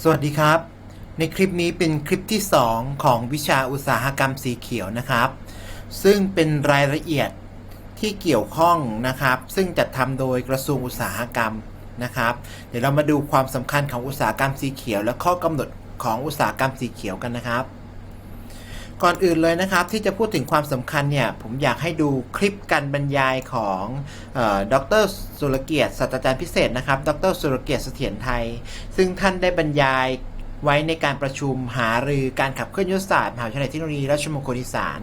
สวัสดีครับ ในคลิปนี้เป็นคลิปที่ 2 ของวิชาอุตสาหกรรมสีเขียวนะครับ ซึ่งเป็นรายละเอียดที่เกี่ยวข้องนะครับ ซึ่งจัดทำโดยกระทรวงอุตสาหกรรมนะครับ เดี๋ยวเรามาดูความสำคัญของอุตสาหกรรมสีเขียว และข้อกำหนดของอุตสาหกรรมสีเขียวกันนะครับ ก่อนอื่นเลยนะครับที่จะพูดถึงความสำคัญเนี่ยผมอยากให้ดูคลิปการบรรยายของดรสุรเกียรติศาสตราจารย์พิเศษนะครับ ดรสุรเกียรติเสถียรไทย ซึ่งท่านได้บรรยายไว้ในการประชุมหารือการขับเคลื่อนยุทธศาสตร์มหาวิทยาลัยเทคโนโลยีราชมงคลอีสาน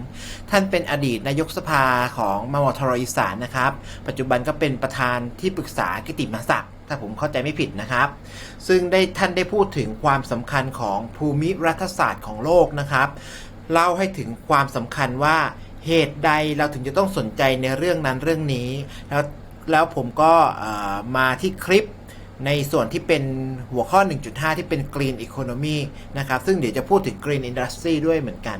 ท่านเป็นอดีตนายกสภาของมวทรอีสานนะครับ ปัจจุบันก็เป็นประธานที่ปรึกษากิติมศักดิ์ถ้าผมเข้าใจไม่ผิดนะครับ ซึ่งได้ท่านได้พูดถึงความสำคัญของภูมิรัฐศาสตร์ของโลกนะครับ เล่าให้ถึงความสำคัญว่าเหตุใดเราถึงจะต้องสนใจในเรื่องนั้นเรื่องนี้ แล้วแล้วผมก็มาที่คลิปในส่วนที่เป็นหัวข้อ 1.5 ที่เป็น Green Economy นะครับ ซึ่งเดี๋ยวจะพูดถึง Green Industry ด้วยเหมือนกัน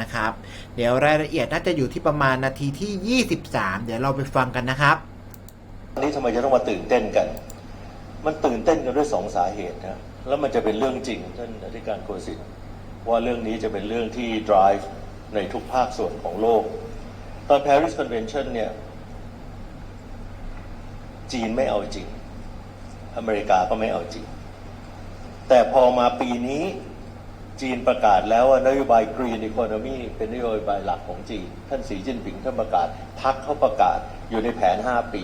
นะครับ เดี๋ยวรายละเอียดน่าจะอยู่ที่ประมาณนาทีที่ 23 เดี๋ยวเราไปฟังกันนะครับวันนี้ทำไมจะต้องมาตื่นเต้นกัน มันตื่นเต้นกันด้วยสองสาเหตุนะ แล้วมันจะเป็นเรื่องจริงท่านอธิการโคสิต ว่าเรื่องนี้จะเป็นเรื่องที่ drive ในทุกภาคส่วนของโลก ตอน Paris Convention เนี่ย จีนไม่เอาจริง อเมริกาก็ไม่เอาจริง แต่พอมาปีนี้จีนประกาศแล้วว่านโยบาย Green Economy เป็นนโยบายหลักของจีน ท่านสีจิ้นผิงท่านประกาศพักเขาประกาศอยู่ในแผน 5 ปี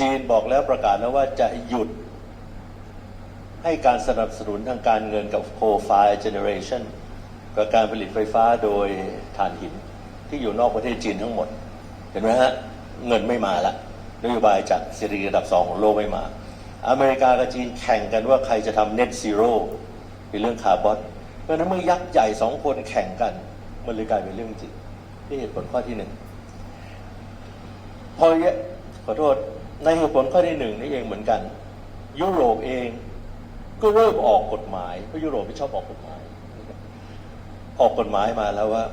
จีนบอกแล้วประกาศแล้วว่าจะหยุด ให้การสนับสนุนทางการเงินกับ coal fire generation กับการผลิตไฟฟ้าโดยถ่านหินที่อยู่นอกประเทศจีนทั้งหมด เห็นไหมฮะ เงินไม่มาละนโยบายจากเศรษฐกิจระดับสองของโลกไม่มา อเมริกากับจีนแข่งกันว่าใครจะทำ net zero เป็นเรื่องคาร์บอนเพราะฉะนั้นเมื่อยักษ์ใหญ่สองคนแข่งกัน มันเลยกลายเป็นเรื่องจริงนี่เหตุผลข้อที่หนึ่งพอเยอะขอโทษในเหตุผลข้อที่หนึ่งนี่เองเหมือนกัน ยุโรปเอง ก็เริ่มออกกฎหมายเพราะยุโรปไม่ชอบออกกฎหมาย ออกกฎหมายมาแล้วว่า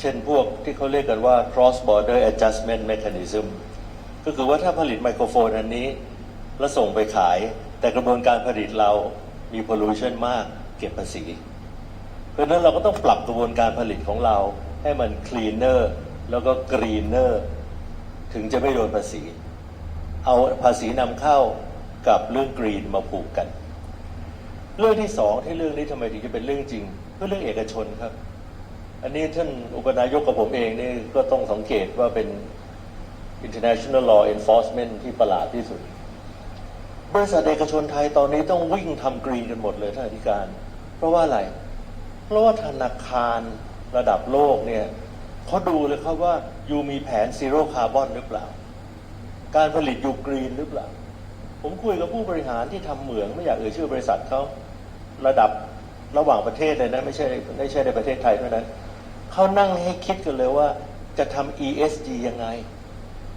เช่นพวกที่เขาเรียกกันว่า cross border adjustment mechanism ก็คือว่าถ้าผลิตไมโครโฟนอันนี้ แล้วส่งไปขาย แต่กระบวนการผลิตเรามี pollution มากเก็บภาษี เพราะนั้นเราก็ต้องปรับกระบวนการผลิตของเราให้มัน cleaner แล้วก็ greener ถึงจะไม่โดนภาษี เอาภาษีนำเข้ากับเรื่องกรีนมาผูกกัน เรื่องที่สองที่เรื่องนี้ทำไมถึงจะเป็นเรื่องจริง ก็เรื่องเอกชนครับ อันนี้ท่านอุปนายกกับผมเองนี่ก็ต้องสังเกตว่าเป็น international law enforcement ที่ประหลาดที่สุด บริษัทเอกชนไทยตอนนี้ต้องวิ่งทำกรีนกันหมดเลยท่านอธิการ เพราะว่าอะไร เพราะว่าธนาคารระดับโลกเนี่ยเขาดูเลยครับว่ายูมีแผนซีโร่คาร์บอนหรือเปล่า การผลิตยูกรีนหรือเปล่า ผมคุยกับผู้บริหารที่ทำเหมืองไม่อยากเอ่ยชื่อบริษัทเขาระดับระหว่างประเทศเลยนะไม่ใช่ไม่ใช่ในประเทศไทยเท่านั้นเขานั่งให้คิดกันเลยว่าจะทำ ESG ยังไง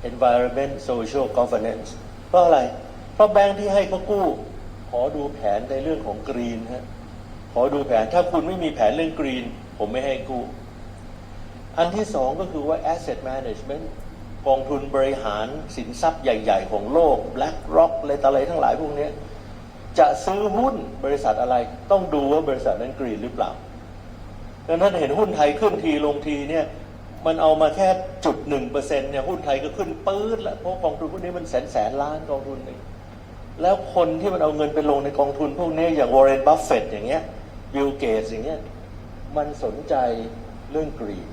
Environment Social Governance เพราะอะไร เพราะแบงค์ที่ให้เขากู้ ขอดูแผนในเรื่องของกรีนฮะขอดูแผนถ้าคุณไม่มีแผนเรื่องกรีน ผมไม่ให้กู้ อันที่สองก็คือว่า asset management กองทุนบริหารสินทรัพย์ใหญ่ ๆ ของโลก BlackRock อะไรต่ออะไรทั้งหลายพวกนี้จะซื้อหุ้นบริษัทอะไรต้องดูว่าบริษัทนั้นกรีนหรือเปล่าดังนั้นเห็นหุ้นไทยขึ้นทีลงทีเนี่ยมันเอามาแค่จุดหนึ่งเปอร์เซ็นต์เนี่ยหุ้นไทยก็ขึ้นปื๊ดแล้วเพราะกองทุนพวกนี้มันแสนแสนล้านกองทุนนึ่งแล้วคนที่มันเอาเงินไปลงในกองทุนพวกนี้อย่างวอร์เรนบัฟเฟตอย่างเงี้ยบิลเกตอย่างเงี้ยมันสนใจเรื่องกรีน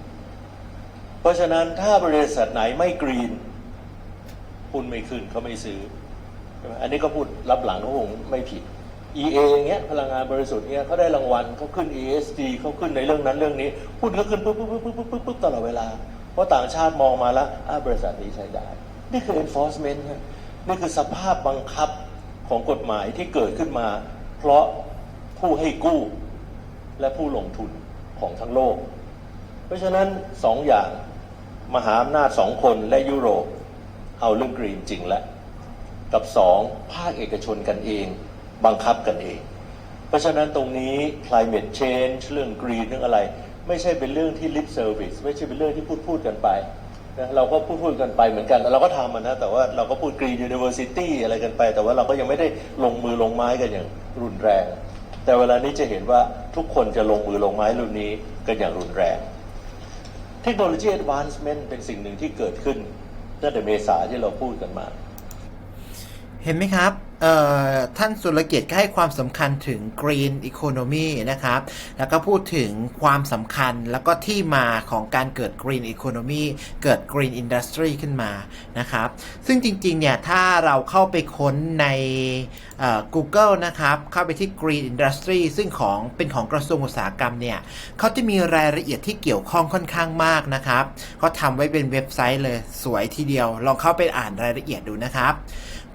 เพราะฉะนั้นถ้าบริษัทไหนไม่กรีนหุ้นไม่ขึ้นเขาไม่ซื้อ อันนี้ก็พูดรับหลังเขาคงไม่ผิด EA อย่างเงี้ยพลังงานบริสุทธิ์เงี้ยเขาได้รางวัลเขาขึ้น ESG เขาขึ้นในเรื่องนั้นเรื่องนี้หุ้นก็ขึ้นปุ๊บปุ๊บปุ๊บปุ๊บปุ๊บปุ๊บตลอดเวลา เพราะต่างชาติมองมาแล้วอ่าบริษัทนี้ใช้ได้ นี่คือ enforcement นี่คือสภาพบังคับของกฎหมายที่เกิดขึ้นมา เพราะผู้ให้กู้และผู้ลงทุนของทั้งโลก เพราะฉะนั้นสองอย่าง มหาอำนาจสองคนและยุโรป เอาเรื่องกรีนจริงแล้วกับสองภาคเอกชนกันเอง บังคับกันเอง เพราะฉะนั้นตรงนี้ climate change เรื่อง green เรื่องอะไร ไม่ใช่เป็นเรื่องที่ lip service ไม่ใช่เป็นเรื่องที่พูดพูดกันไปนะเราก็พูดพูดกันไปเหมือนกัน เราก็ทำมันนะแต่ว่าเราก็พูด green university อะไรกันไป แต่ว่าเราก็ยังไม่ได้ลงมือลงไม้กันอย่างรุนแรง แต่เวลานี้จะเห็นว่าทุกคนจะลงมือลงไม้รุ่นนี้กันอย่างรุนแรง เทคโนโลยีแอดวานซ์เมนต์เป็นสิ่งหนึ่งที่เกิดขึ้นตั้งแต่เมษาที่เราพูดกันมา เห็นไหมครับ ท่านสุรเกียรติก็ให้ความสำคัญถึง Green Economy นะครับ แล้วก็พูดถึงความสำคัญแล้วก็ที่มาของการเกิด Green Economy เกิด Green Industry ขึ้นมานะครับ ซึ่งจริงๆ เนี่ย ถ้าเราเข้าไปค้นใน Google นะครับ เข้าไปที่ Green Industry ซึ่งของเป็นของกระทรวงอุตสาหกรรมเนี่ยเขาจะมีรายละเอียดที่เกี่ยวข้องค่อนข้างมากนะครับเขาทำไว้เป็นเว็บไซต์เลยสวยทีเดียว ลองเข้าไปอ่านรายละเอียดดูนะครับ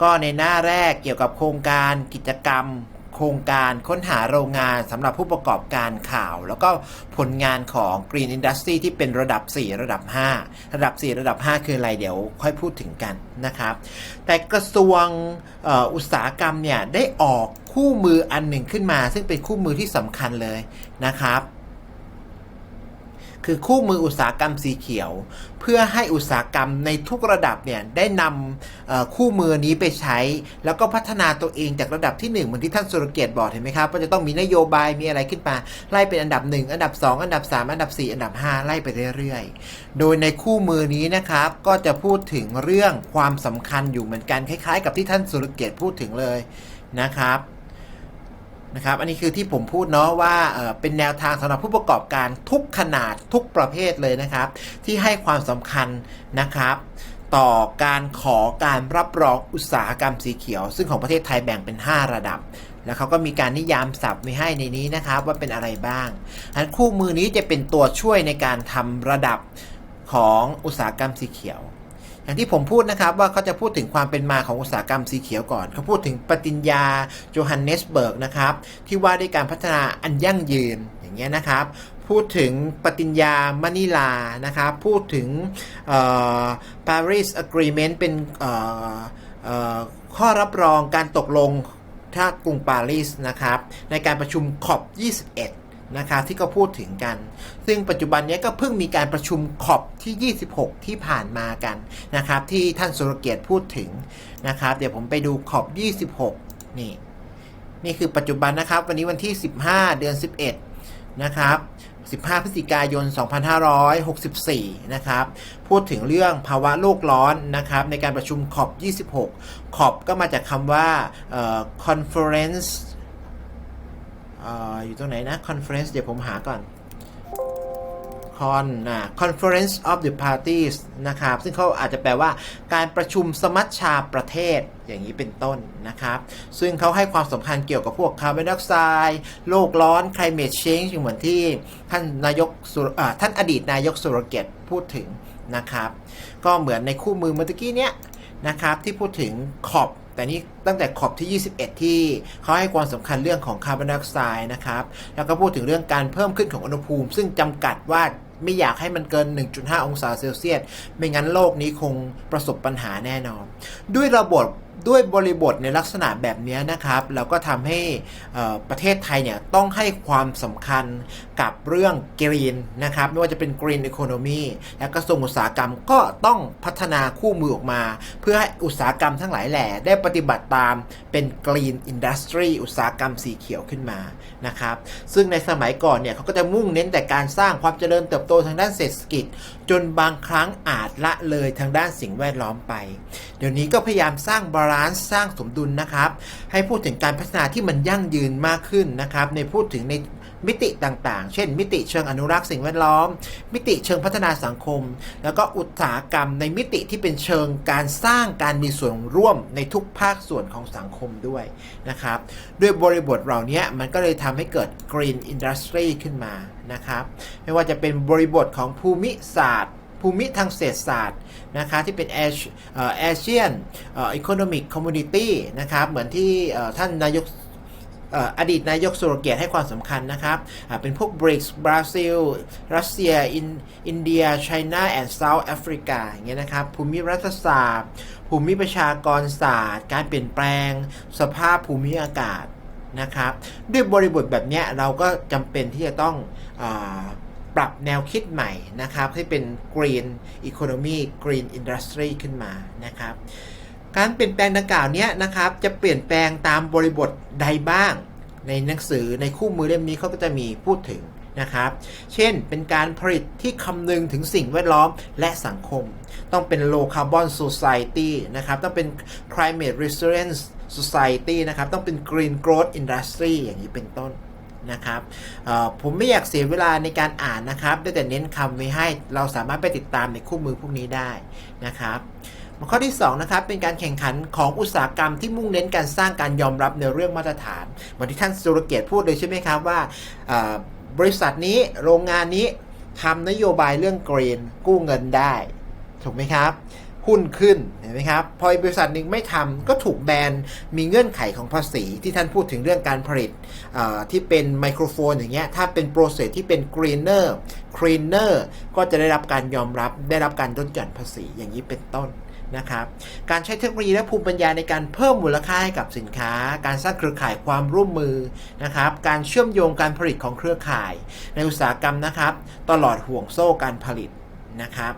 ก็ในหน้าแรกเกี่ยวกับโครงการกิจกรรม โครงการค้นหาโรงงานสำหรับผู้ประกอบการข่าว แล้วก็ผลงานของ Green Industry ที่เป็นระดับ 4 ระดับ 5 ระดับ 4 ระดับ 5 คืออะไรเดี๋ยวค่อยพูดถึงกันนะครับ แต่กระทรวงออุตสาหกรรมเนี่ยได้ออกคู่มืออันหนึ่งขึ้นมา ซึ่งเป็นคู่มือที่สำคัญเลยนะครับ คือคู่มืออุตสาหกรรมสีเขียว เพื่อให้อุตสาหกรรมในทุกระดับเนี่ยได้นำคู่มือนี้ไปใช้ แล้วก็พัฒนาตัวเองจากระดับที่1เหมือนที่ท่านสุรเกียรติบอกเห็นไหมครับว่าจะต้องมีนโยบายมีอะไรขึ้นมาไล่เป็นอันดับ 1 อันดับ 2 อันดับ 3 อันดับ 4 อันดับ 5 ไล่ไปเรื่อยๆ โดยในคู่มือนี้นะครับก็จะพูดถึงเรื่องความสำคัญอยู่เหมือนกันคล้ายๆ กับที่ท่านสุรเกียรติพูดถึงเลยนะครับ นะครับอันนี้คือที่ผมพูดเนาะว่าเป็นแนวทางสำหรับผู้ประกอบการทุกขนาดทุกประเภทเลยนะครับ ที่ให้ความสำคัญนะครับ ต่อการขอการรับรองอุตสาหกรรมสีเขียว ซึ่งของประเทศไทยแบ่งเป็น 5 ระดับ แล้วเขาก็มีการนิยามศัพท์ไว้ให้ในนี้นะครับ ว่าเป็นอะไรบ้างอันคู่มือนี้จะเป็นตัวช่วยในการทำระดับของอุตสาหกรรมสีเขียว อย่างที่ผมพูดนะครับว่าเขาจะพูดถึงความเป็นมาของอุตสาหกรรมสีเขียวก่อน เขาพูดถึงปฏิญญาโจฮันเนสเบิร์กนะครับ ที่ว่าด้วยการพัฒนาอันยั่งยืนอย่างเงี้ยนะครับ พูดถึงปฏิญญามะนิลานะครับ พูดถึง Paris Agreement เป็นข้อรับรองการตกลงท่ากรุงปารีสนะครับ ในการประชุมขอบ 21 นะครับที่ก็พูดถึงกัน ซึ่งปัจจุบันนี้ก็เพิ่งมีการประชุมขอบที่ 26 ที่ผ่านมากันนะครับ ที่ท่านสุรเกียรติพูดถึงนะครับ เดี๋ยวผมไปดูขอบ 26 นี่ นี่คือปัจจุบันนะครับ วันนี้วันที่ 15 เดือน 11 นะครับ 15 พฤศจิกายน 2564 นะครับ พูดถึงเรื่องภาวะโลกร้อนนะครับ ในการประชุมขอบ 26 ขอบก็มาจากคำว่า conference อยู่ตรงไหนนะ conference เดี๋ยวผมหาก่อน con นะ conference of the parties นะครับ ซึ่งเขาอาจจะแปลว่าการประชุมสมัชชาประเทศอย่างนี้เป็นต้นนะครับ ซึ่งเขาให้ความสำคัญเกี่ยวกับพวกคาร์บอนไดออกไซด์โลกร้อน climate change เหมือนที่ท่านนายกท่านอดีตนายกสุรเกียรติพูดถึงนะครับ ก็เหมือนในคู่มือเมื่อกี้เนี้ยนะครับ ที่พูดถึงขอบ แต่นี่ตั้งแต่ขอบที่ 21 ที่เขาให้ความสำคัญเรื่องของคาร์บอนไดออกไซด์นะครับ แล้วก็พูดถึงเรื่องการเพิ่มขึ้นของอุณหภูมิ ซึ่งจำกัดว่าไม่อยากให้มันเกิน 1.5 องศาเซลเซียส ไม่งั้นโลกนี้คงประสบปัญหาแน่นอน ด้วยระบบ ด้วยบริบทในลักษณะแบบนี้นะครับ เราก็ทำให้ประเทศไทยเนี่ยต้องให้ความสำคัญกับเรื่องกรีนนะครับ ไม่ว่าจะเป็น Green Economy และกระทรวงอุตสาหกรรมก็ต้องพัฒนาคู่มือออกมา เพื่อให้อุตสาหกรรมทั้งหลายแหล่ได้ปฏิบัติตามเป็น Green Industry อุตสาหกรรมสีเขียวขึ้นมานะครับ ซึ่งในสมัยก่อนเนี่ยเขาก็จะมุ่งเน้นแต่การสร้างความเจริญเติบโตทางด้านเศรษฐกิจ จนบางครั้งอาจละเลยทางด้านสิ่งแวดล้อมไป เดี๋ยวนี้ก็พยายามสร้างบาลานซ์สร้างสมดุลนะครับ ให้พูดถึงการพัฒนาที่มันยั่งยืนมากขึ้นนะครับ ในพูดถึงใน มิติต่างๆ เช่น มิติเชิงอนุรักษ์สิ่งแวดล้อม มิติเชิงพัฒนาสังคม แล้วก็อุตสาหกรรมในมิติที่เป็นเชิงการสร้างการมีส่วนร่วมในทุกภาคส่วนของสังคมด้วยนะครับ ด้วยบริบทเหล่านี้มันก็เลยทำให้เกิด Green Industry ขึ้นมานะครับ ไม่ว่าจะเป็นบริบทของภูมิศาสตร์ภูมิทางเศรษฐศาสตร์นะคะที่เป็นแอเชียนอีโคโนมิกคอมมูนิตี้นะครับเหมือนที่ท่านนายก อดีตนายกสุรเกียรติให้ความสำคัญนะครับ เป็นพวกบริกส์บราซิล รัสเซีย อินเดียไชน่าแอนด์เซาท์แอฟริกาอย่างเงี้ยนะครับ ภูมิรัฐศาสตร์ ภูมิประชากรศาสตร์ การเปลี่ยนแปลง สภาพภูมิอากาศนะครับ ด้วยบริบทแบบเนี้ยเราก็จำเป็นที่จะต้องอปรับแนวคิดใหม่นะครับ ให้เป็น Green Economy Green Industry ขึ้นมานะครับ การเปลี่ยนแปลงดังกล่าวเนี้ยนะครับจะเปลี่ยนแปลงตามบริบทใดบ้าง ในหนังสือในคู่มือเล่มนี้เขาก็จะมีพูดถึงนะครับ เช่นเป็นการผลิตที่คำนึงถึงสิ่งแวดล้อมและสังคม ต้องเป็น low carbon society นะครับ ต้องเป็น climate resilient society นะครับ ต้องเป็น green growth industry อย่างนี้เป็นต้นนะครับผมไม่อยากเสียเวลาในการอ่านนะครับได้แต่เน้นคำไว้ให้เราสามารถไปติดตามในคู่มือพวกนี้ได้นะครับ ข้อที่2นะครับเป็นการแข่งขันของอุตสาหกรรมที่มุ่งเน้นการสร้างการยอมรับในเรื่องมาตรฐานเหมือนที่ท่านสุรเกียรติพูดเลยใช่ไหมครับว่าบริษัทนี้โรงงานนี้ทำนโยบายเรื่องกรีนกู้เงินได้ ถูกไหมครับ หุ้นขึ้นเห็นไหมครับ พอบริษัทหนึ่งไม่ทำก็ถูกแบนมีเงื่อนไขของภาษีที่ท่านพูดถึงเรื่องการผลิตที่เป็นไมโครโฟนอย่างเงี้ยถ้าเป็นโปรเซสที่เป็นกรีนเนอร์คลีนเนอร์ก็จะได้รับการยอมรับได้รับการลดหย่อนภาษีอย่างนี้เป็นต้น นะครับ การใช้เทคโนโลยีและภูมิปัญญาในการเพิ่มมูลค่าให้กับสินค้า การสร้างเครือข่ายความร่วมมือนะครับ การเชื่อมโยงการผลิตของเครือข่าย ในอุตสาหกรรมนะครับ ตลอดห่วงโซ่การผลิตนะครับ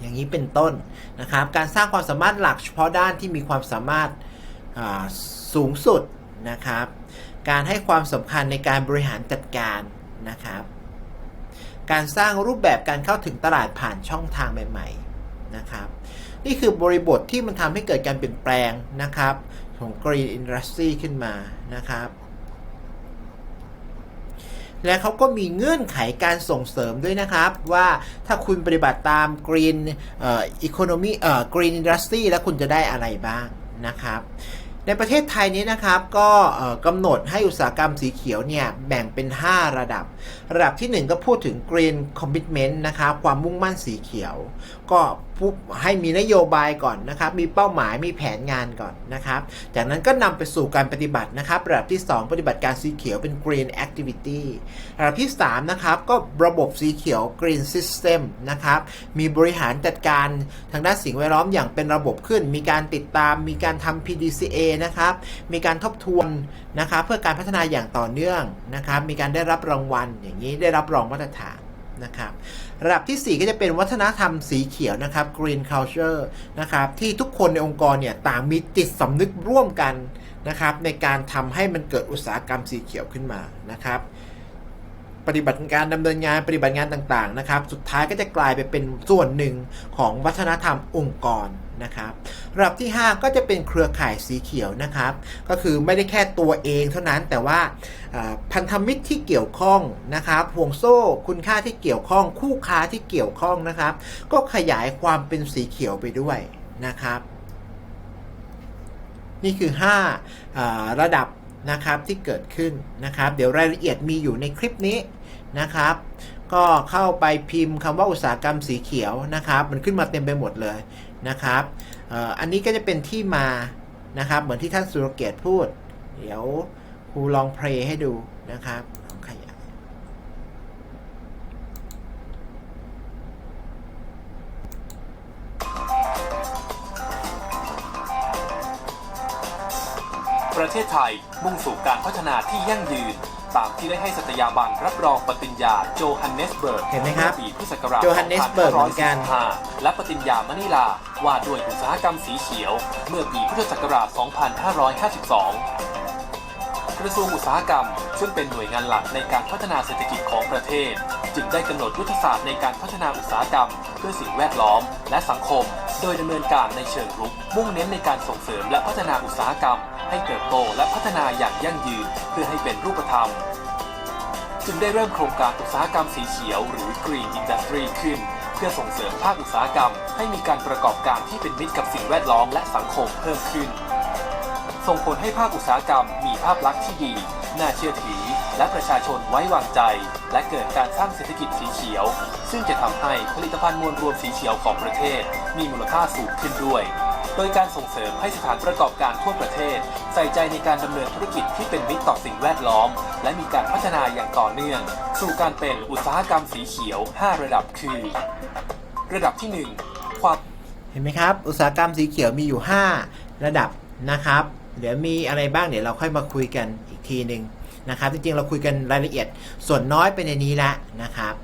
อย่างนี้เป็นต้นนะครับ การสร้างความสามารถหลักเฉพาะด้านที่มีความสามารถาสูงสุดนะครับ การให้ความสำคัญในการบริหารจัดการนะครับ การสร้างรูปแบบการเข้าถึงตลาดผ่านช่องทางใหม่ ๆนะครับ นี่คือบริบทที่มันทำให้เกิดการเปลี่ยนแปลงนะครับ ของ Green Industry ขึ้นมานะครับ และเขาก็มีเงื่อนไขการส่งเสริมด้วยนะครับ ว่าถ้าคุณปฏิบัติตาม Green Economy เอ่อ Green Industry แล้วคุณจะได้อะไรบ้างนะครับในประเทศไทยนี้นะครับก็กำหนดให้อุตสาหกรรมสีเขียวเนี่ยแบ่งเป็น 5 ระดับ ระดับทีหนึ่1 ก็พูดถึง Green Commitment นะครับความมุ่งมั่นสีเขียว ก็ให้มีนโยบายก่อนนะครับ มีเป้าหมายมีแผนงานก่อนนะครับ จากนั้นก็นำไปสู่การปฏิบัตินะครับ ระดับที่ 2 ปฏิบัติการสีเขียวเป็น Green Activity ระดับที่ 3 นะครับ ก็ระบบสีเขียว Green System นะครับ มีบริหารจัดการทางด้านสิ่งแวดล้อมอย่างเป็นระบบขึ้น มีการติดตาม มีการทำ PDCA นะครับ มีการทบทวนนะครับ เพื่อการพัฒนาอย่างต่อเนื่องนะครับ มีการได้รับรางวัลอย่างนี้ได้รับรองมาตรฐาน นะครับระดับทีสี่ 4 ก็จะเป็นวัฒนธรรมสีเขียวนะครับ green culture นะครับที่ทุกคนในองค์กรเนี่ยต่างมีจิตสำนึกร่วมกันนะครับในการทำให้มันเกิดอุตสาหกรรมสีเขียวขึ้นมานะครับปฏิบัติการดำเนินงานปฏิบัติงานต่างๆนะครับ สุดท้ายก็จะกลายไปเป็นส่วนหนึ่งของวัฒนธรรมองค์กร นะครับระดับที่ 5 ก็จะเป็นเครือข่ายสีเขียวนะครับ ก็คือไม่ได้แค่ตัวเองเท่านั้นแต่ว่าพันธมิตรที่เกี่ยวข้องนะครับห่วงโซ่คุณค่าที่เกี่ยวข้อง คู่ค้าที่เกี่ยวข้องนะครับ ก็ขยายความเป็นสีเขียวไปด้วยนะครับ นี่คือ5อ่าระดับนะครับที่เกิดขึ้นนะครับ เดี๋ยวรายละเอียดมีอยู่ในคลิปนี้นะครับ ก็เข้าไปพิมพ์คำว่าอุตสาหกรรมสีเขียวนะครับ มันขึ้นมาเต็มไปหมดเลย นะครับอันนี้ก็จะเป็นที่มานะครับเหมือนที่ท่านสุรเกียรติพูด เดี๋ยวครูลองเพลย์ให้ดูนะครับขยายประเทศไทยมุ่งสู่การพัฒนาที่ยั่งยืน ตามที่ได้ให้สัตยาบันรับรองปฏิญญาโจฮันเนสเบิร์กเห็นไหมครับปีพุทธศักราชโจฮันเนสเบิร์กเหมือนกัน2545และปฏิญญามะนิลาว่าด้วยอุตสาหกรรมสีเขียว เมื่อปีพุทธศักราช 2552 กระทรวงอุตสาหกรรม ซึ่งเป็นหน่วยงานหลักในการพัฒนาเศรษฐกิจของประเทศ จึงได้กำหนดยุทธศาสตร์ในการพัฒนาอุตสาหกรรม เพื่อสิ่งแวดล้อม และสังคม โดยดำเนินการในเชิงรุก มุ่งเน้นในการส่งเสริมและพัฒนาอุตสาหกรรม ให้เติบโตและพัฒนาอย่างยั่งยืนเพื่อให้เป็นรูปธรรม จึงได้เริ่มโครงการอุตสาหกรรมสีเขียว หรือ Green Industry ขึ้น เพื่อส่งเสริมภาคอุตสาหกรรม ให้มีการประกอบการที่เป็นมิตรกับสิ่งแวดล้อมและสังคมเพิ่มขึ้น ส่งผลให้ภาคอุตสาหกรรมมีภาพลักษณ์ที่ดี น่าเชื่อถือ และประชาชนไว้วางใจ และเกิดการสร้างเศรษฐกิจสีเขียว ซึ่งจะทำให้ผลิตภัณฑ์มวลรวมสีเขียวของประเทศ มีมูลค่าสูงขึ้นด้วย โดยการส่งเสริมให้สถานประกอบการทั่วประเทศ ใส่ใจในการดำเนินธุรกิจที่เป็นมิตรต่อสิ่งแวดล้อม และมีการพัฒนาอย่างต่อเนื่อง สู่การเป็นอุตสาหกรรมสีเขียว 5 ระดับคือ ระดับที่ 1 ความเห็นไหมครับ อุตสาหกรรมสีเขียวมีอยู่ 5 ระดับนะครับ เดี๋ยวมีอะไรบ้างเดี๋ยวเราค่อยมาคุยกันอีกทีหนึ่ง นะครับ จริงๆ เราคุยกันรายละเอียดส่วนน้อยไปในนี้ละนะครับ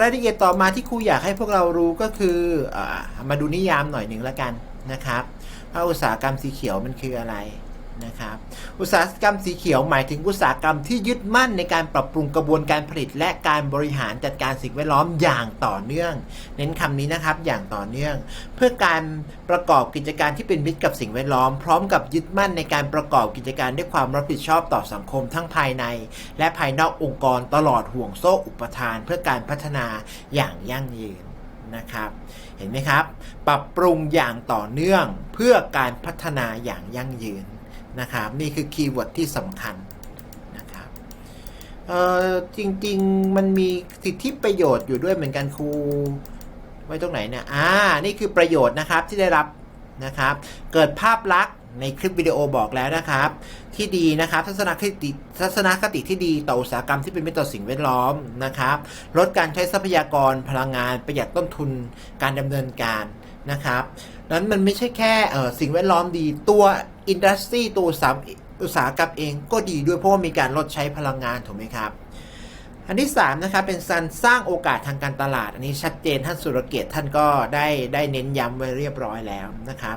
รายละเอียดต่อมาที่ครูอยากให้พวกเรารู้ก็คือเออมาดูนิยามหน่อยหนึ่งละกันนะครับว่าอุตสาหกรรมสีเขียวมันคืออะไร นะครับอุตสาหกรรมสีเขียวหมายถึงอุตสาหกรรมที่ยึดมั่นในการปรับปรุงกระบวนการผลิต และการบริหารจัดการสิ่งแวดล้อมอย่างต่อเนื่อง เน้นคำนี้นะครับอย่างต่อเนื่อง เพื่อการประกอบกิจการที่เป็นมิตรกับสิ่งแวดล้อม พร้อมกับยึดมั่นในการประกอบกิจการด้วยความรับผิดชอบต่อสังคมทั้งภายใน และภายนอกองค์กรตลอดห่วงโซ่อุปทาน เพื่อการพัฒนาอย่างยั่งยืนนะครับ เห็นไหมครับ ปรับปรุงอย่างต่อเนื่องเพื่อการพัฒนาอย่างยั่งยืน นะครับนี่คือคีย์เวิร์ดที่สำคัญนะครับจริงๆมันมีสิทธิประโยชน์อยู่ด้วยเหมือนกันครูไว้ตรงไหนเนี่ยอ่านี่คือประโยชน์นะครับที่ได้รับนะครับ เกิดภาพลักษณ์ในคลิปวิดีโอบอกแล้วนะครับ ที่ดีนะครับ ทัศนคติทัศนคติที่ดีต่ออุตสาหกรรมที่เป็นมิตรต่อสิ่งแวดล้อมนะครับ ลดการใช้ทรัพยากรพลังงานประหยัดต้นทุนการดำเนินการ นะครับนั้นมันไม่ใช่แค่สิ่งแวดล้อมดีตัวอินดัสทรีตัวสาหอุตสาหกรรมเองก็ดีด้วยเพราะว่ามีการลดใช้พลังงานถูกไหมครับ อันที่3นะครับเป็นการสร้างโอกาสทางการตลาด อันนี้ชัดเจนท่านสุรเกียรติท่านก็ได้ได้เน้นย้ำไว้เรียบร้อยแล้วนะครับ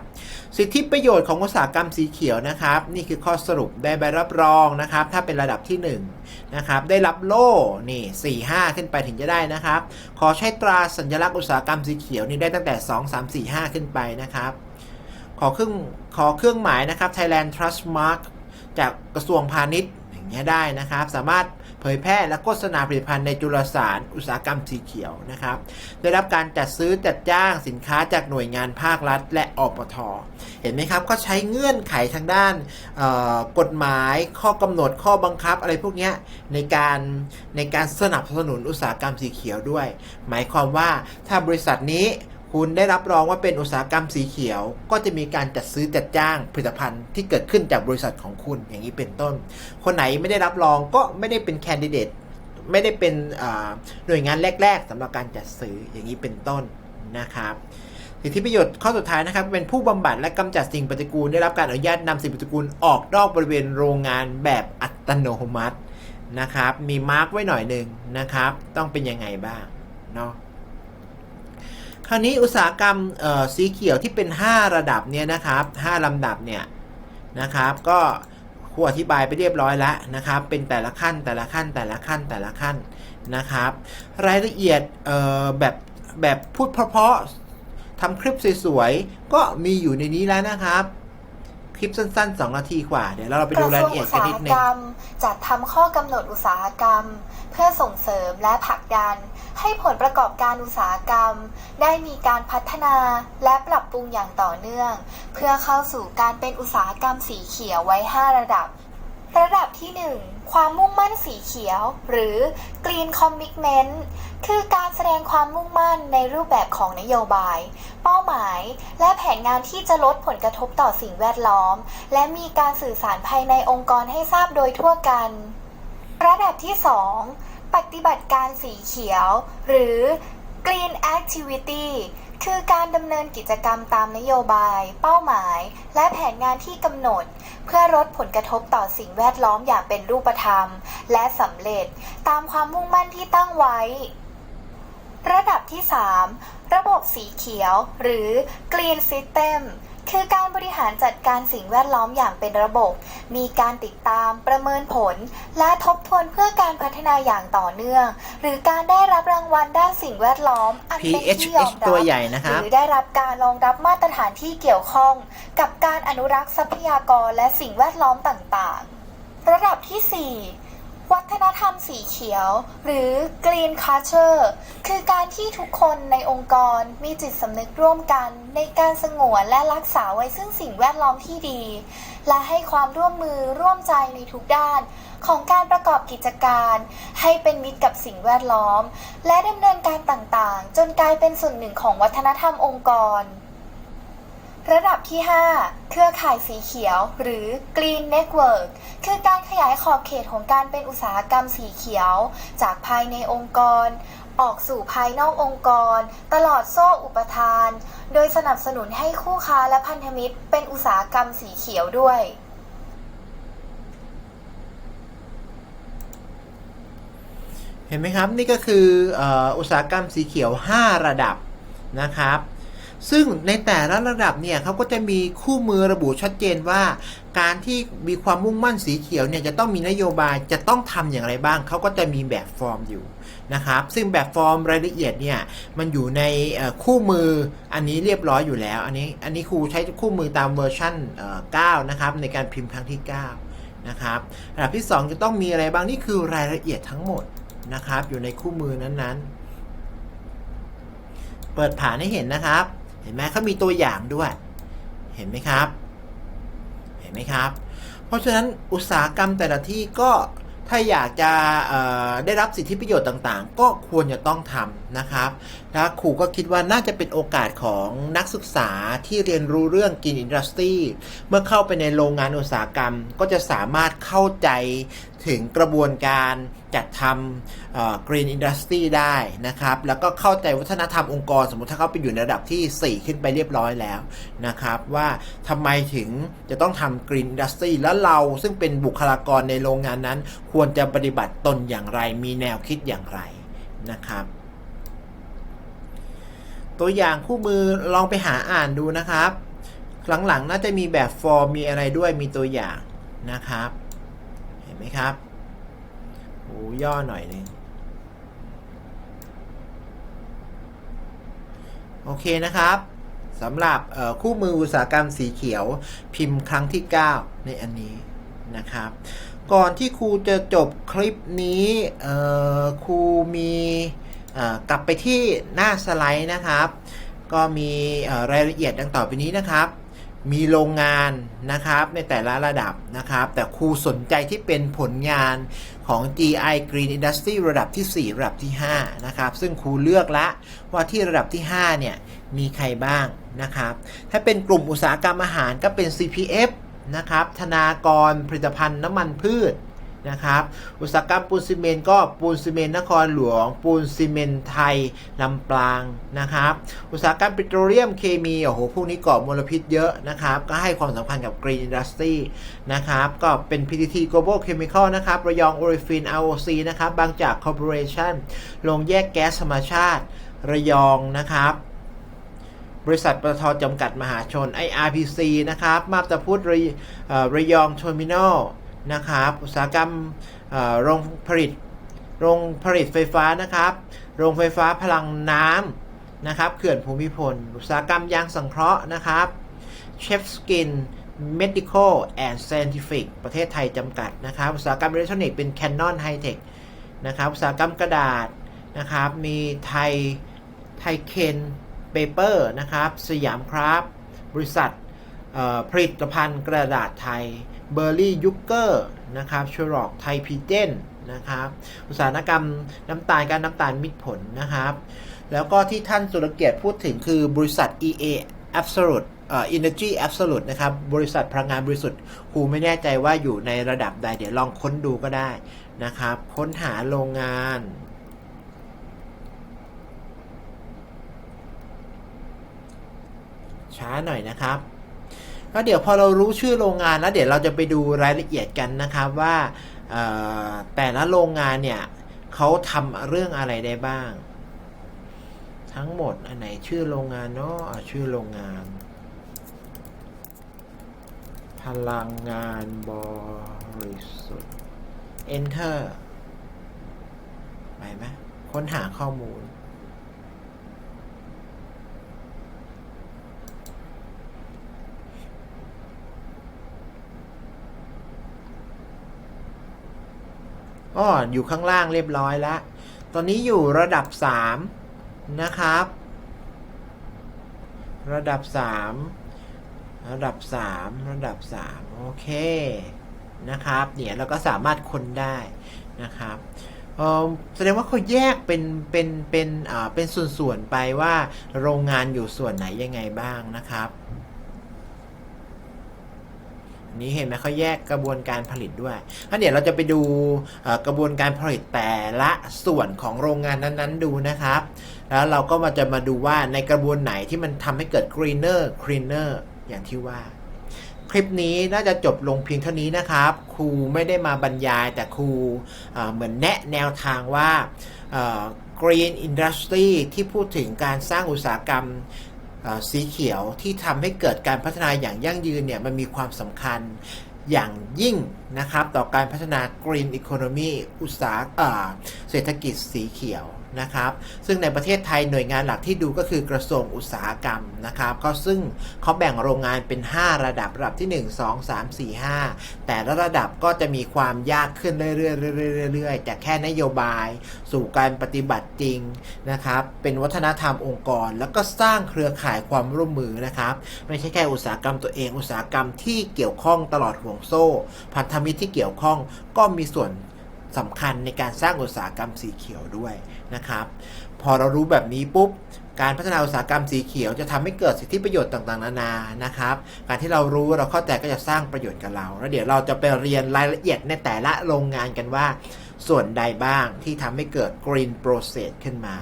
สิทธิประโยชน์ของอุตสาหกรรมสีเขียวนะครับ นี่คือข้อสรุปได้ใบรับรองนะครับ ถ้าเป็นระดับที่1นะครับได้รับโล่นี่ 4 5 ขึ้นไปถึงจะได้นะครับ ขอใช้ตราสัญลักษณ์อุตสาหกรรมสีเขียวนี่ได้ตั้งแต่ 2 3 4 5 ขึ้นไปนะครับ ขอเครื่องขอเครื่องหมายนะครับ Thailand Trust Mark จากกระทรวงพาณิชย์อย่างเงี้ยได้นะครับ สามารถ เผยแพร่และโฆษณาผลิตภัณฑ์ในจุลสารอุตสาหกรรมสีเขียวนะครับ ได้รับการจัดซื้อจัดจ้างสินค้าจากหน่วยงานภาครัฐ และอปท เห็นไหมครับ ก็ใช้เงื่อนไขทางด้านกฎหมายข้อกำหนดข้อบังคับอะไรพวกนี้ในการในการสนับสนุนอุตสาหกรรมสีเขียวด้วย หมายความว่าถ้าบริษัทนี้ คุณได้รับรองว่าเป็นอุตสาหกรรมสีเขียว ก็จะมีการจัดซื้อจัดจ้างผลิตภัณฑ์ที่เกิดขึ้นจากบริษัทของคุณอย่างนี้เป็นต้น คนไหนไม่ได้รับรองก็ไม่ได้เป็นแคนดิเดตไม่ได้เป็นหน่วยงานแรก ๆสำหรับการจัดซื้ออย่างนี้เป็นต้นนะครับสิทธิประโยชน์ข้อสุดท้ายนะครับ เป็นผู้บำบัดและกำจัดสิ่งปฏิกูลได้รับการอนุญาตนำสิ่งปฏิกูลออกนอกบริเวณโรงงานแบบอัตโนมัตินะครับ มีมาร์กไว้หน่อยหนึ่งนะครับ ต้องเป็นยังไงบ้างเนาะ คราวนี้อุตสาหกรรมสีเขียวที่เป็น 5 ระดับเนี่ยนะครับ 5ลำดับเนี่ยนะครับ ก็ครูอธิบายไปเรียบร้อยแล้วนะครับ เป็นแต่ละขั้นแต่ละขั้นแต่ละขั้นแต่ละขั้นนะครับ รายละเอียดแบบแบบพูดเพราะๆทำคลิปสวยๆก็มีอยู่ในนี้แล้วนะครับ คลิปสั้นๆ 2 นาทีกว่า เดี๋ยวเราไปกดูระทรายรวงละเอียอุดตกันสานิหดนึงกรรมจัดทำข้อกำหนดอุตสาหกรรม เพื่อส่งเสริมและผลักดัน ให้ผลประกอบการอุตสาหกรรม ได้มีการพัฒนาและปรับปรุงอย่างต่อเนื่อง เพื่อเข้าสู่การเป็นอุตสาหกรรมสีเขียวไว้ 5 ระดับ ระดับที่ 1 ความมุ่งมั่นสีเขียว หรือ Green Commitment คือการแสดงความมุ่งมั่นในรูปแบบของนโยบาย เป้าหมาย และแผนงานที่จะลดผลกระทบต่อสิ่งแวดล้อม และมีการสื่อสารภายในองค์กรให้ทราบโดยทั่วกัน ระดับที่ 2 ปฏิบัติการสีเขียว หรือ Green Activity คือการดำเนินกิจกรรมตามนโยบาย เป้าหมาย และแผนงานที่กำหนด เพื่อลดผลกระทบต่อสิ่งแวดล้อมอย่างเป็นรูปธรรม และสำเร็จตามความมุ่งมั่นที่ตั้งไว้ ระดับที่ 3 ระบบสีเขียว หรือ Green System คือการบริหารจัดการสิ่งแวดล้อมอย่างเป็นระบบ มีการติดตามประเมินผล และทบทวนเพื่อการพัฒนาอย่างต่อเนื่อง หรือการได้รับรางวัลด้านสิ่งแวดล้อมอันเป็นที่ยอม PHH รับตัวใหญ่นะคหรับรือได้รับการรองรับมาตรฐานที่เกี่ยวข้อง กับการอนุรักษ์ทรัพยากรและสิ่งแวดล้อมต่าง ๆ ระดับที่ 4 วัฒนธรรมสีเขียว หรือ Green Culture คือการที่ทุกคนในองค์กรมีจิตสำนึกร่วมกัน ในการสงวนและรักษาไว้ซึ่งสิ่งแวดล้อมที่ดี และให้ความร่วมมือร่วมใจในทุกด้าน ของการประกอบกิจการ ให้เป็นมิตรกับสิ่งแวดล้อม และดำเนินการต่างๆ จนกลายเป็นส่วนหนึ่งของวัฒนธรรมองค์กร ระดับที่ 5 เครือข่ายสีเขียว หรือ Green Network คือการขยายขอบเขตของการเป็นอุตสาหกรรมสีเขียว จากภายในองค์กร ออกสู่ภายนอกองค์กร ตลอดโซ่อุปทาน โดยสนับสนุนให้คู่ค้าและพันธมิตร เป็นอุตสาหกรรมสีเขียวด้วยเห็นไหมครับ นี่ก็คืออุตสาหกรรมสีเขียว 5 ระดับนะครับ ซึ่งในแต่ละระดับเนี่ยเขาก็จะมีคู่มือระบุชัดเจนว่า การที่มีความมุ่งมั่นสีเขียวเนี่ยจะต้องมีนโยบายจะต้องทำอย่างไรบ้าง เขาก็จะมีแบบฟอร์มอยู่นะครับ ซึ่งแบบฟอร์มรายละเอียดเนี่ยมันอยู่ในคู่มืออันนี้เรียบร้อยอยู่แล้ว อันนี้อันนี้ครูใช้คู่มือตามเวอร์ชันเอ่อ9นะครับในการพิมพ์ครั้งที่ 9 นะครับระดับที่ 2 จะต้องมีอะไรบ้างนี่คือรายละเอียดทั้งหมดนะครับอยู่ในคู่มือนั้นๆ เปิดผ่านให้เห็นนะครับ เห็นไหมเขามีตัวอย่างด้วย เห็นไหมครับ เห็นไหมครับ เพราะฉะนั้นอุตสาหกรรมแต่ละที่ก็ถ้าอยากจะได้รับสิทธิประโยชน์ต่างๆ ก็ควรจะต้องทำนะครับแล้วครูก็คิดว่าน่าจะเป็นโอกาสของนักศึกษาที่เรียนรู้เรื่องกินอินดัสทรีเมื่อเข้าไปในโรงงานอุตสาหกรรม ก็จะสามารถเข้าใจ ถึงกระบวนการจัดทำกรีนอินดัสทรีได้นะครับ แล้วก็เข้าใจวัฒนธรรมองค์กร สมมติถ้าเขาไปอยู่ในระดับที่ 4 ขึ้นไปเรียบร้อยแล้วนะครับ ว่าทำไมถึงจะต้องทำกรีนอินดัสทรีแล้วเราซึ่งเป็นบุคลากรในโรงงานนั้น ควรจะปฏิบัติตนอย่างไร มีแนวคิดอย่างไรนะครับ ตัวอย่างคู่มือลองไปหาอ่านดูนะครับ หลังๆน่าจะมีแบบฟอร์มมีอะไรด้วยมีตัวอย่างนะครับ ไหมครับโอ้ย่อหน่อยหนึงโอเคนะครับสำหรับคู่มืออุตสาหกรรมสีเขียวพิมพ์ครั้งที่ 9 ในอันนี้นะครับ ก่อนที่ครูจะจบคลิปนี้ครูมีกลับไปที่หน้าสไลด์นะครับ ก็มีรายละเอียดดังต่อไปนี้นะครับ มีโรงงานนะครับในแต่ละระดับนะครับ แต่ครูสนใจที่เป็นผลงานของ GI Green Industry ระดับที่ 4 ระดับที่ 5 นะครับ ซึ่งครูเลือกละว่าที่ระดับที่ 5 เนี่ย มีใครบ้างนะครับ ถ้าเป็นกลุ่มอุตสาหกรรมอาหารก็เป็น CPF นะครับ ธนากรผลิตภัณฑ์น้ำมันพืช นะครับอุตสาหกรรมปูนซีเมนต์ก็ปูนซีเมนต์นครหลวง ปูนซีเมนต์ไทยลำปางนะครับอุตสาหกรรมปิโตรเลียมเคมีโอ้โหพวกนี้ก่อมลพิษเยอะนะครับก็ให้ความสำคัญกับ Green Industry นะครับก็เป็น PTT Global Chemical นะครับระยอง o r i f i n ROC นะครับบางจาก Corporation โรงแยกแก๊สธรรมชาติระยองนะครับบริษัทปตทจำกัดมหาชน IRPC นะครับ มาบตาพุธระเอ่อระยองเทอร์มินอล นะครับอุตสาหกรรมโรงผลิตโรงผลิตไฟฟ้านะครับโรงไฟฟ้าพลังน้ำนะครับเขื่อนภูมิพล อุตสาหกรรมยางสังเคราะห์นะครับเชฟสกิน Medical and Scientific ประเทศไทยจำกัดนะครับอุตสาหกรรมอิเล็กทรอนิกส์เป็น Canon High-Tech นะครับอุตสาหกรรมกระดาษนะครับมีไทยไทยเคนเปเปอร์นะครับสยามคราฟบริษัทผลิตภัณฑ์กระดาษไทย เบอร์รี่ยุกเกอร์นะครับชรอกไทยพีเจนนะครับ อุตสาหกรรมน้ำตาลการน้ำตาลมิตรผลนะครับ แล้วก็ที่ท่านสุรเกียรติพูดถึงคือบริษัท EA Absolute เอ่อ Energy Absolute นะครับ บริษัทพลังงานบริสุทธิ์ครูไม่แน่ใจว่าอยู่ในระดับใด เดี๋ยวลองค้นดูก็ได้นะครับ ค้นหาโรงงานช้าหน่อยนะครับ แล้วเดี๋ยวพอเรารู้ชื่อโรงงานแล้วเดี๋ยวเราจะไปดูรายละเอียดกันนะครับว่าแต่ละโรงงานเนี่ยเขาทำเรื่องอะไรได้บ้าง ทั้งหมดอันไหนชื่อโรงงานเนาะอะชื่อโรงงาน พลังงานบริสุทธิ์ enter ไปไหมค้นหาข้อมูล อ๋ออยู่ข้างล่างเรียบร้อยแล้ว ตอนนี้อยู่ระดับ 3 นะครับ ระดับ 3 ระดับ 3 ระดับ 3 โอเค นะครับ เนี่ยเราก็สามารถคนได้นะครับเอ่อแสดงว่าเขาแยกเป็นเป็นเป็นอ่าเป็นส่วนๆไปว่าโรงงานอยู่ส่วนไหนยังไงบ้างนะครับ นี้เห็นไหมเขาแยกกระบวนการผลิตด้วยงั้นเดี๋ยวเราจะไปดูกระบวนการผลิตแต่ละส่วนของโรงงานนั้นๆดูนะครับ แล้วเราก็มาจะมาดูว่าในกระบวนไหนที่มันทำให้เกิด greener cleaner อย่างที่ว่า คลิปนี้น่าจะจบลงเพียงเท่านี้นะครับ ครูไม่ได้มาบรรยายแต่ครูเหมือนแนะแนวทางว่าเอ่อ green industry ที่พูดถึงการสร้างอุตสาหกรรม สีเขียวที่ทำให้เกิดการพัฒนาอย่างยั่งยืนเนี่ยมันมีความสำคัญอย่างยิ่งนะครับ ต่อการพัฒนากรีนอีโคโนมีอุตสาหเศรษฐกิจสีเขียว นะครับ ซึ่งในประเทศไทยหน่วยงานหลักที่ดูก็คือกระทรวงอุตสาหกรรมนะครับ ก็ซึ่งเขาแบ่งโรงงานเป็น 5 ระดับระดับที่ 1 2 3 4 5 แต่ละระดับก็จะมีความยากขึ้นเรื่อยๆเรื่อยๆจากแค่นโยบาย สู่การปฏิบัติจริงนะครับ เป็นวัฒนธรรมองค์กร แล้วก็สร้างเครือข่ายความร่วมมือนะครับ ไม่ใช่แค่อุตสาหกรรมตัวเอง อุตสาหกรรมที่เกี่ยวข้องตลอดห่วงโซ่ พันธมิตรที่เกี่ยวข้องก็มีส่วน สำคัญในการสร้างอุตสาหกรรมสีเขียวด้วยนะครับ พอเรารู้แบบนี้ปุ๊บการพัฒนาอุตสาหกรรมสีเขียวจะทำให้เกิดสิทธิประโยชน์ต่างๆ นานา นะครับ การที่เรารู้เราเข้าใจก็จะสร้างประโยชน์กับเรา แล้วเดี๋ยวเราจะไปเรียนรายละเอียดในแต่ละโรงงานกันว่า ส่วนใดบ้างที่ทำให้เกิด green process ขึ้นมา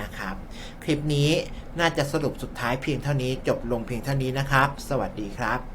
นะครับ คลิปนี้น่าจะสรุปสุดท้ายเพียงเท่านี้ จบลงเพียงเท่านี้นะครับ สวัสดีครับ